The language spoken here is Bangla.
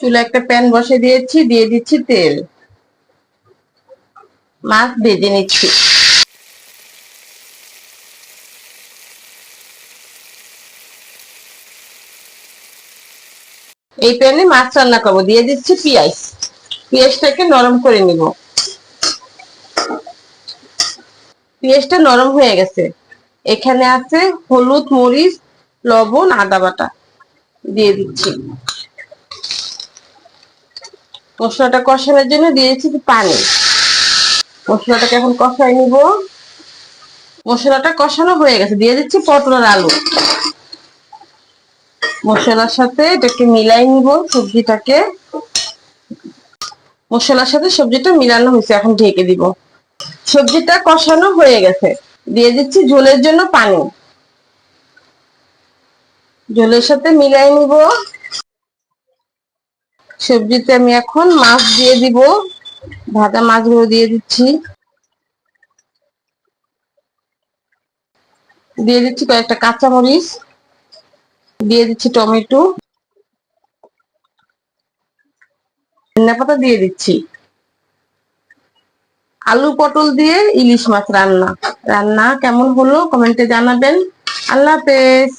চুলা একটা প্যান বসে দিয়েছি, দিয়ে দিচ্ছি তেল। মাছ ভেজে নিচ্ছি। এই প্যানে মাছ রান্না করব। দিয়ে দিচ্ছি পেঁয়াজ। পেঁয়াজটাকে নরম করে নিব। পেঁয়াজটা নরম হয়ে গেছে। এখানে আছে হলুদ, মরিচ, লবণ, আদা বাটা। দিয়ে দিচ্ছি। মশলাটা কষানোর জন্য দিয়েছি পানি। মশলাটাকে এখন কষাই নিব। মশলাটা কষানো হয়ে গেছে। দিয়ে দিচ্ছি পটল আর আলু। মশলার সাথে এটাকে মিলাই নিব সবজিটাকে। মশলার সাথে সবজিটা মিলানো হয়েছে, এখন ঢেকে দিব। সবজিটা কষানো হয়ে গেছে। দিয়ে দিচ্ছি ঝোলের জন্য পানি। ঝোলের সাথে মিলাই নিব। সবজিতে আমি এখন মাছ দিয়ে দিব। ভাজা মাছগুলো দিয়ে দিচ্ছি। দিয়ে দিচ্ছি কয়েকটা কাঁচামরিচ। দিয়ে দিচ্ছি টমেটো। ধনিয়া পাতা দিয়ে দিচ্ছি। আলু পটল দিয়ে ইলিশ মাছ রান্না। রান্না কেমন হলো কমেন্টে জানাবেন। আল্লাহ হাফেজ।